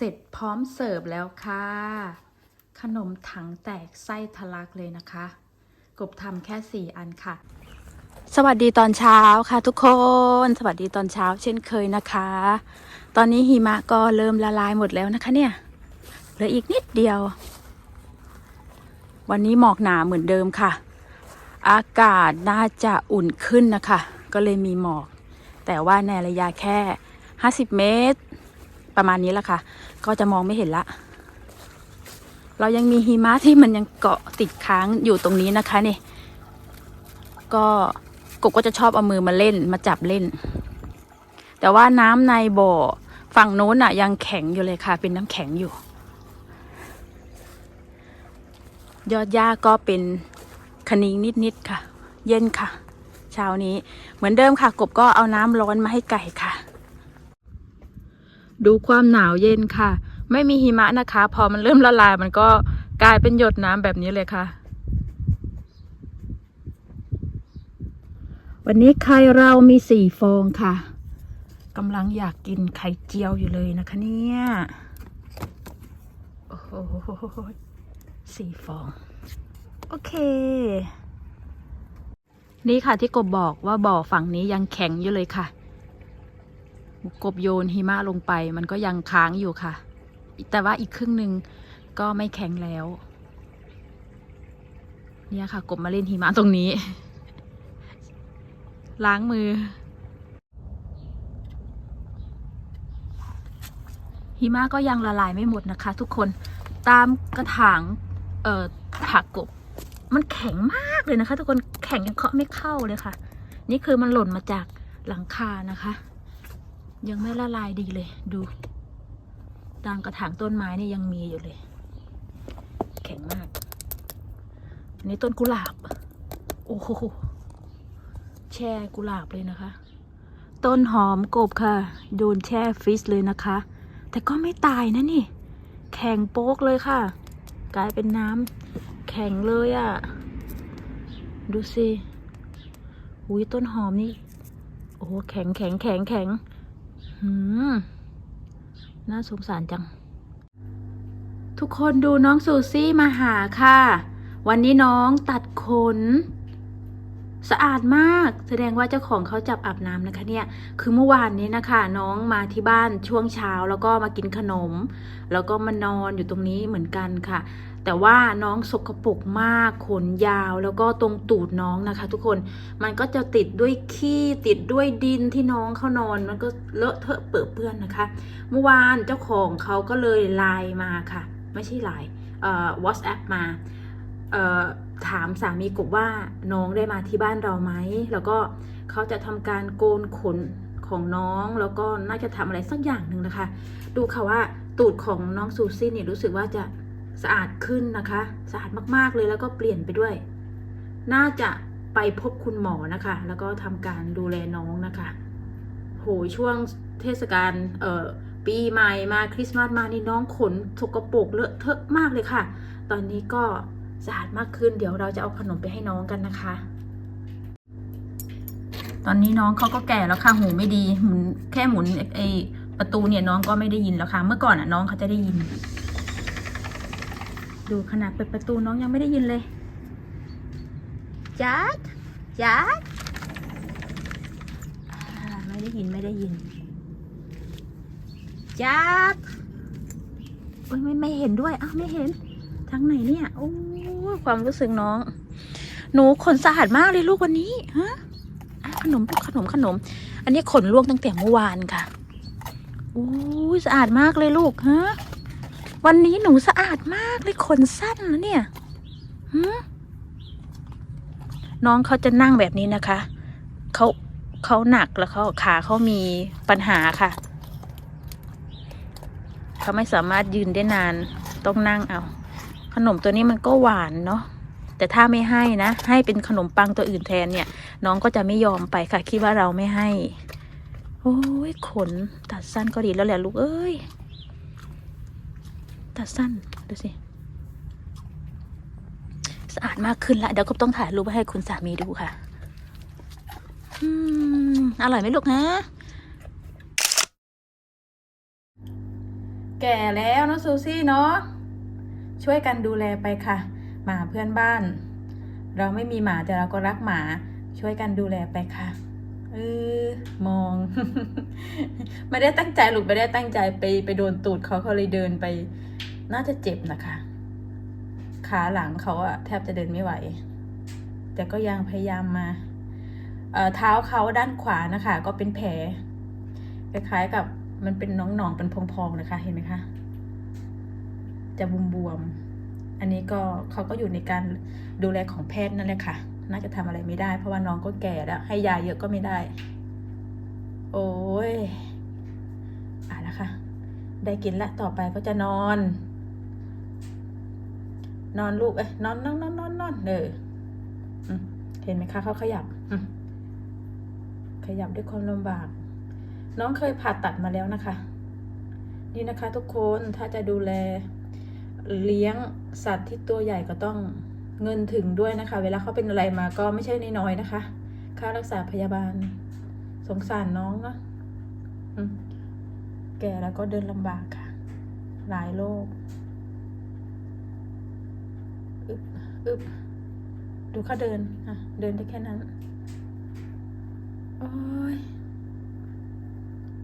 เสร็จพร้อมเสิร์ฟแล้วค่ะ ขนมถังแตกไส้ทะลักเลยนะคะ กบทำแค่ 4 อันค่ะ สวัสดีตอนเช้าค่ะทุกคน สวัสดีตอนเช้าเช่นเคยนะคะ ตอนนี้หิมะก็เริ่มละลายหมดแล้วนะคะเนี่ยเหลืออีกนิดเดียว วันนี้หมอกหนาเหมือนเดิมค่ะ อากาศน่าจะอุ่นขึ้นนะคะ ก็เลยมีหมอก แต่ว่าในระยะแค่ 50 เมตรประมาณนี้ละค่ะ ก็จะมองไม่เห็นละ เรายังมีหิมะที่มันยังเกาะติดค้างอยู่ตรงนี้นะคะนี่ ก็กบก็จะชอบเอามือมาเล่นมาจับเล่น แต่ว่าน้ำในบ่อฝั่งโน้นอะยังแข็งอยู่เลยค่ะ เป็นน้ำแข็งอยู่ ยอดหญ้าก็เป็นคณิงนิดๆค่ะ เย็นค่ะ เช้านี้เหมือนเดิมค่ะ กบก็เอาน้ำร้อนมาให้ไก่ค่ะ ดูความหนาวเย็นค่ะ ไม่มีหิมะนะคะ พอมันเริ่มละลายมันก็กลายเป็นหยดน้ำแบบนี้เลยค่ะ วันนี้ไข่เรามีสี่ฟองค่ะกำลังอยากกินไข่เจียวอยู่เลยนะคะเนี่ยโอ้โหสี่ฟอง โอเค นี่ค่ะที่กบบอกว่าบ่อฝั่งนี้ยังแข็งอยู่เลยค่ะ กบโยนหิมะลงไป มันก็ยังค้างอยู่ค่ะ แต่ว่าอีกครึ่งหนึ่งก็ไม่แข็งแล้ว เนี่ยค่ะ กบมาเล่นหิมะตรงนี้ ล้างมือ หิมะก็ยังละลายไม่หมดนะคะ ทุกคนตามกระถางเอ่อผักกบ มันแข็งมากเลยนะคะ ทุกคนแข็งยังเคาะไม่เข้าเลยค่ะ นี่คือมันหล่นมาจากหลังคานะคะ ยังไม่ละลายดีเลย ดู ตามกระถางต้นไม้นี่ยังมีอยู่เลย แข็งมาก อันนี้ต้นกุหลาบ โอ้โห แช่กุหลาบเลยนะคะ ต้นหอมกบค่ะ โดนแช่ฟรีซเลยนะคะ แต่ก็ไม่ตายนะนี่ แข็งโป๊กเลยค่ะ กลายเป็นน้ำแข็งเลยอะ่ะ ดูสิอุ้ยต้นหอมนี่ โอ้โห แข็งแข็งแข็งแข็งหืม น่าสงสารจัง ทุกคนดูน้องซูซี่มาหาค่ะ วันนี้น้องตัดขน สะอาดมากแสดงว่าเจ้าของเขาจับอาบน้ำนะคะเนี่ยคือเมื่อวานนี้นะคะน้องมาที่บ้านช่วงเช้าแล้วก็มากินขนม แล้วก็มานอนอยู่ตรงนี้เหมือนกันค่ะ แต่ว่าน้องสกปรกมากขนยาวแล้วก็ตรงตูดน้องนะคะ ทุกคนมันก็จะติดด้วยขี้ติดด้วยดินที่น้องเขานอนมันก็เลอะเทอะเปื้อนเปื้อนนะคะ เมื่อวานเจ้าของเขาก็เลยไลน์มาค่ะ ไม่ใช่ไลน์เอ่อ WhatsApp มาเอ่อ ถามสามีกบว่าน้องได้มาที่บ้านเราไหม แล้วก็เขาจะทำการโกนขนของน้องแล้วก็น่าจะทำอะไรสักอย่างหนึ่งนะคะ ดูค่ะว่าตูดของน้องซูซี่เนี่ยรู้สึกว่าจะสะอาดขึ้นนะคะ สะอาดมากๆเลยแล้วก็เปลี่ยนไปด้วย น่าจะไปพบคุณหมอนะคะ แล้วก็ทำการดูแลน้องนะคะ โหช่วงเทศกาลเอ่อปีใหม่มาคริสต์มาสมานี่น้องขนสกปรกเลอะเทอะมากเลยค่ะ ตอนนี้ก็ สะอาดมากขึ้น เดี๋ยวเราจะเอาขนมไปให้น้องกันนะคะ ตอนนี้น้องเขาก็แก่แล้วค่ะหูไม่ดีหมุนแค่หมุนไอประตูเนี่ยน้องก็ไม่ได้ยินแล้วค่ะ เมื่อก่อนอะน้องเขาจะได้ยิน ดูขนาดเปิดประตูน้องยังไม่ได้ยินเลยจัดจัดไม่ได้ยินไม่ได้ยินจักโอ้ยไม่ไม่เห็นด้วยอ้าวไม่เห็นทางไหนเนี่ยโอ้ย ความรู้สึกน้อง หนูขนสะอาดมากเลยลูกวันนี้ฮะขนมลูกขนมขนม อันนี้ขนลวกตั้งแต่เมื่อวานค่ะโอ้สะอาดมากเลยลูกฮะวันนี้หนูสะอาดมากเลยขนสั้นแล้วเนี่ยหืน้องเขาจะนั่งแบบนี้นะคะเขาเขาหนักแล้วเขาขาเขามีปัญหาค่ะเขาไม่สามารถยืนได้นานต้องนั่งเอา นมตัวนี้มันก็หวานเนาะแต่ถ้าไม่ให้นะ ให้เป็นขนมปังตัวอื่นแทนเนี่ย น้องก็จะไม่ยอมไปค่ะคิดว่าเราไม่ให้ โอ้ยขนตัดสั้นก็ดีแล้วแหละลูกเอ้ย ตัดสั้นดูสิสะอาดมากขึ้นละเดี๋ยวก็ต้องถ่ายรูปไปให้คุณสามีดูค่ะ อืมอร่อยไหมลูกฮะแก่แล้วเนอะซูซี่เนาะ ช่วยกันดูแลไปค่ะ หมาเพื่อนบ้าน เราไม่มีหมาแต่เราก็รักหมา ช่วยกันดูแลไปค่ะเออมอง ไม่ได้ตั้งใจหลุดไม่ได้ตั้งใจไปไปโดนตูดเขาเขาเลยเดินไป น่าจะเจ็บนะคะขาหลังเขาอะแทบจะเดินไม่ไหว แต่ก็ยังพยายามมาเอ่อเท้าเขาด้านขวานะคะ ก็เป็นแผลคล้ายๆกับมันเป็นน้องๆเป็นพองๆนะคะ เห็นไหมคะ จะบวมๆอันนี้ก็เขาก็อยู่ในการดูแลของแพทย์นั่นแหละค่ะ น่าจะทำอะไรไม่ได้ เพราะว่าน้องก็แก่แล้วให้ยาเยอะก็ไม่ได้ โอ้ยอะแล้วค่ะ ได้กินละต่อไปก็จะนอน นอนลูกเอ้ยนอนนอนนอนนอนนอนเอออืมเห็นไหมคะเขาขยับขยับด้วยความลำบาก น้องเคยผ่าตัดมาแล้วนะคะ นี่นะคะทุกคนถ้าจะดูแล เลี้ยงสัตว์ที่ตัวใหญ่ก็ต้องเงินถึงด้วยนะคะ เวลาเขาเป็นอะไรมาก็ไม่ใช่น้อยๆนะคะ ค่ารักษาพยาบาล สงสารน้องเนอะแก่แล้วก็เดินลำบากค่ะ หลายโรคอึบอึบดูเขาเดินอะ เดินได้แค่นั้น โอ้ย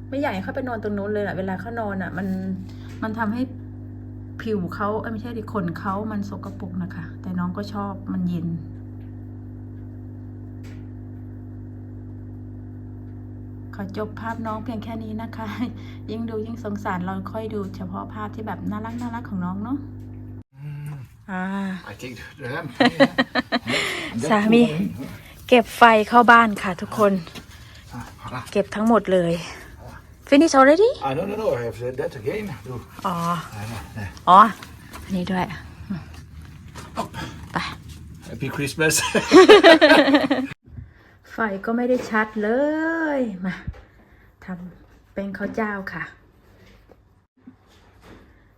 ไม่อยากให้เขาไปนอนตรงนู้นเลยแหละเวลาเขานอนอะมัน มันทำให้ ผิวเขาเอ้ยไม่ใช่ดิขนเขามันสกปรกนะคะ แต่น้องก็ชอบมันเย็น ขอจบภาพน้องเพียงแค่นี้นะคะ ยิ่งดูยิ่งสงสารเราค่อยดูเฉพาะภาพที่แบบน่ารักน่ารักของน้องเนาะ Mm, อ่า I think the lamp. สามี เก็บไฟเข้าบ้านค่ะทุกคน Voilà. เก็บทั้งหมดเลย finish already Ah, no, no, no. I have that again. Do. อ๋อ Ah, nee. อ๋ออันนี้ด้วย ไป Happy Christmas. ไฟก็ไม่ได้ชัดเลย มาทำแป้งข้าวเจ้าค่ะ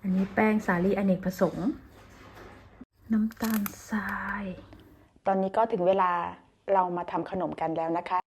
อันนี้แป้งสาลีอเนกประสงค์ น้ำตาลทราย ตอนนี้ก็ถึงเวลาเรามาทำขนมกันแล้วนะคะ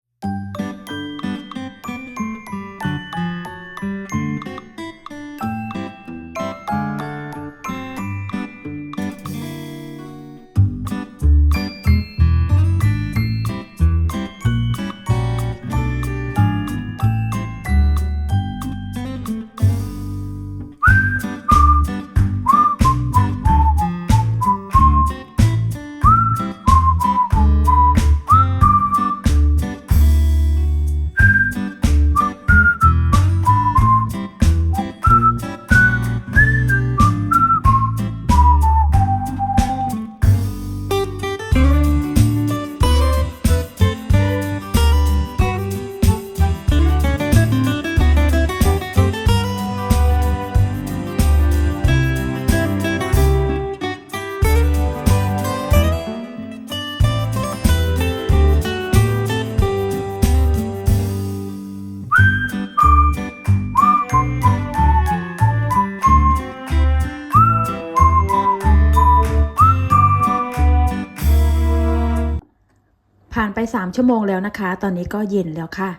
3 ชั่วโมงแล้วนะคะ ตอนนี้ก็เย็นแล้วค่ะ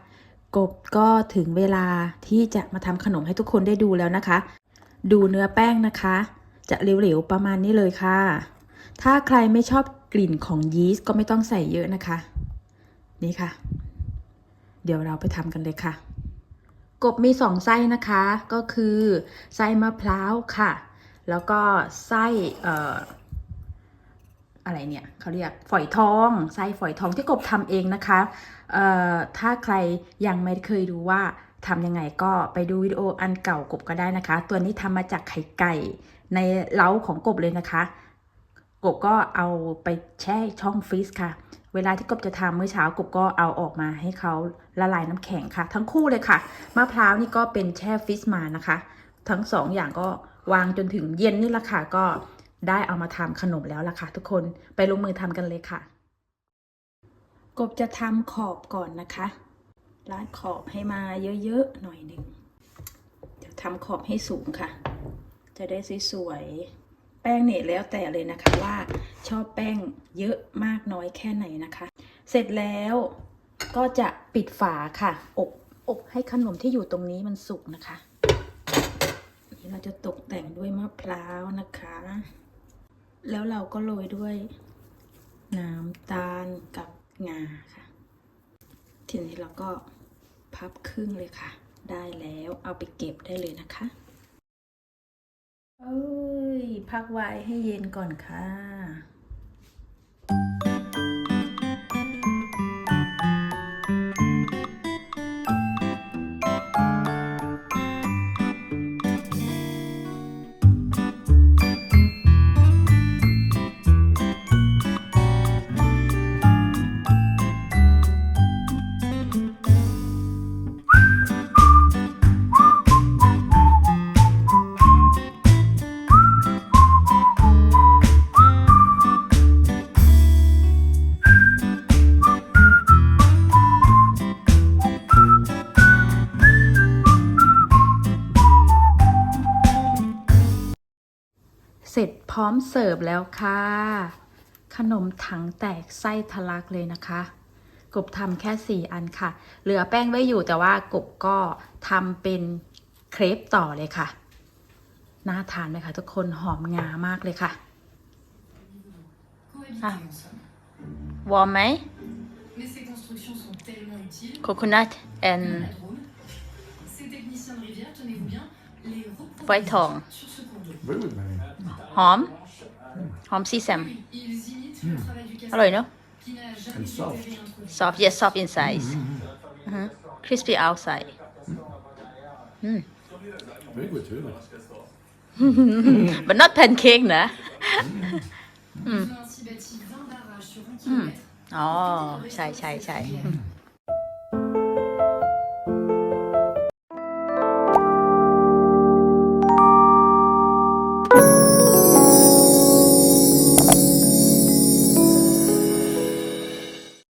กบก็ถึงเวลาที่จะมาทำขนมให้ทุกคนได้ดูแล้วนะคะ ดูเนื้อแป้งนะคะ จะเหลวๆประมาณนี้เลยค่ะ ถ้าใครไม่ชอบกลิ่นของยีสต์ก็ไม่ต้องใส่เยอะนะคะ นี่ค่ะ เดี๋ยวเราไปทำกันเลยค่ะ กบมีสองไส้นะคะ ก็คือไส้มะพร้าวค่ะ แล้วก็ไส้เอ่อ อะไรเนี่ยเขาเรียกฝอยทองไส้ฝอยทองที่กบทำเองนะคะเอ่อถ้าใครยังไม่เคยดูว่าทำยังไงก็ไปดูวิดีโออันเก่ากบก็ได้นะคะ ตัวนี้ทำมาจากไข่ไก่ในเล้าของกบเลยนะคะ กบก็เอาไปแช่ช่องฟรีซค่ะ เวลาที่กบจะทำเมื่อเช้ากบก็เอาออกมาให้เขาละลายน้ำแข็งค่ะ ทั้งคู่เลยค่ะมะพร้าวนี่ก็เป็นแช่ฟรีซมานะคะ ทั้งสองอย่างก็วางจนถึงเย็นนี่แหละค่ะก็ ได้เอามาทำขนมแล้วล่ะค่ะทุกคนไปลงมือทำกันเลยค่ะ กบจะทำขอบก่อนนะคะล้างขอบให้มาเยอะๆหน่อยหนึ่งเดี๋ยวทำขอบให้สูงค่ะ จะได้สวยๆแป้งเนี่ยแล้วแต่เลยนะคะว่าชอบแป้งเยอะมากน้อยแค่ไหนนะคะ เสร็จแล้วก็จะปิดฝาค่ะ อบอบให้ขนมที่อยู่ตรงนี้มันสุกนะคะ นี่เราจะตกแต่งด้วยมะพร้าวนะคะ แล้วเราก็โรยด้วยน้ำตาลกับงาค่ะ ทีนี้เราก็พับครึ่งเลยค่ะ ได้แล้วเอาไปเก็บได้เลยนะคะ เอ้ย พักไว้ให้เย็นก่อนค่ะ ร็จพร้อมเสิร์ฟแล้วค่ะ ขนมถังแตกไส้ทะลักเลยนะคะ กบทำแค่ 4 อันค่ะ เหลือแป้งไว้อยู่แต่ว่ากบก็ทำเป็นเครปต่อเลยค่ะ น่าทานไหมคะทุกคนหอมงามากเลยค่ะ Cohabiter Ah. ensemble. วอร์มไหม Mais ces constructions sont tellement utiles. โคโคนัทแอน Le Drôme. Ces techniciens de rivière, tenez-vous bien, les Whitehall. reproduisent sur ce cours d'eau. Oui, oui, mais หอม หอมซีแซม อร่อยเนาะ and soft. soft yes soft inside Mhm. crispy outside very good, really. but not pancake นะ Vieux Antibati 20 barrages sur 1 km. อ๋อ ใช่ใช่ใช่ Rivière.